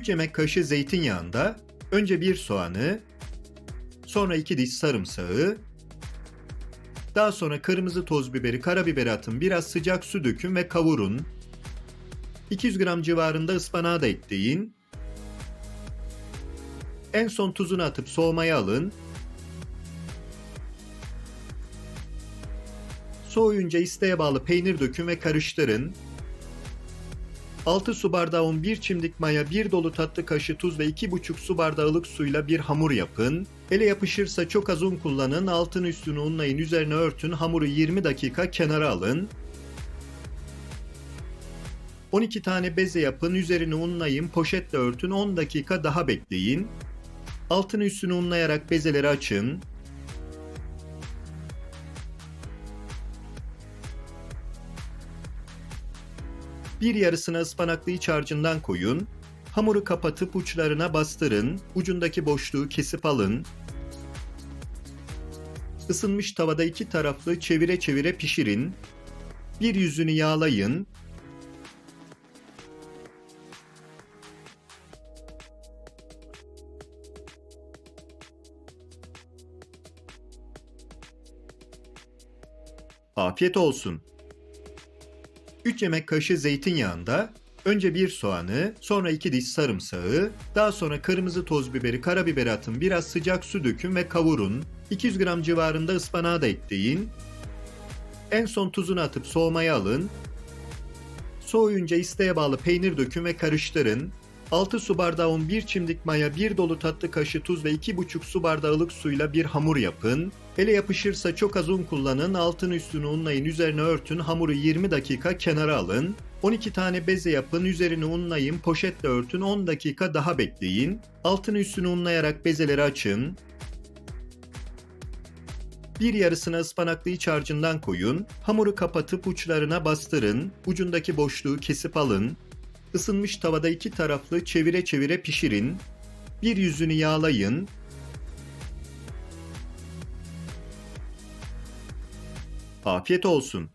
3 yemek kaşığı zeytinyağında önce bir soğanı, sonra 2 diş sarımsağı, daha sonra kırmızı toz biberi, karabiberi atın, biraz sıcak su dökün ve kavurun. 200 gram civarında ıspanağı da ekleyin. En son tuzunu atıp soğumaya alın. Soğuyunca isteğe bağlı peynir dökün ve karıştırın. 6 su bardağı un, 1 çimdik maya, 1 dolu tatlı kaşığı tuz ve 2,5 su bardağı ılık suyla bir hamur yapın. Ele yapışırsa çok az un kullanın, altını üstünü unlayın, üzerine örtün, hamuru 20 dakika kenara alın. 12 tane beze yapın, üzerini unlayın, poşetle örtün, 10 dakika daha bekleyin. Altını üstünü unlayarak bezeleri açın. Bir yarısını ıspanaklı iç harcından koyun. Hamuru kapatıp uçlarına bastırın. Ucundaki boşluğu kesip alın. Isınmış tavada iki taraflı çevire çevire pişirin. Bir yüzünü yağlayın. Afiyet olsun. 3 yemek kaşığı zeytinyağında önce bir soğanı, sonra 2 diş sarımsağı, daha sonra kırmızı toz biberi, karabiberi atın, biraz sıcak su dökün ve kavurun. 200 gram civarında ıspanağı da ekleyin. En son tuzunu atıp soğumaya alın. Soğuyunca isteğe bağlı peynir dökün ve karıştırın. 6 su bardağı un, 1 çimdik maya, 1 dolu tatlı kaşığı tuz ve 2,5 su bardağı ılık suyla bir hamur yapın. Ele yapışırsa çok az un kullanın, altını üstünü unlayın, üzerine örtün, hamuru 20 dakika kenara alın. 12 tane beze yapın, üzerini unlayın, poşetle örtün, 10 dakika daha bekleyin. Altını üstünü unlayarak bezeleri açın. Bir yarısını ıspanaklı iç harcından koyun. Hamuru kapatıp uçlarına bastırın. Ucundaki boşluğu kesip alın. Isınmış tavada iki taraflı çevire çevire pişirin. Bir yüzünü yağlayın. Afiyet olsun.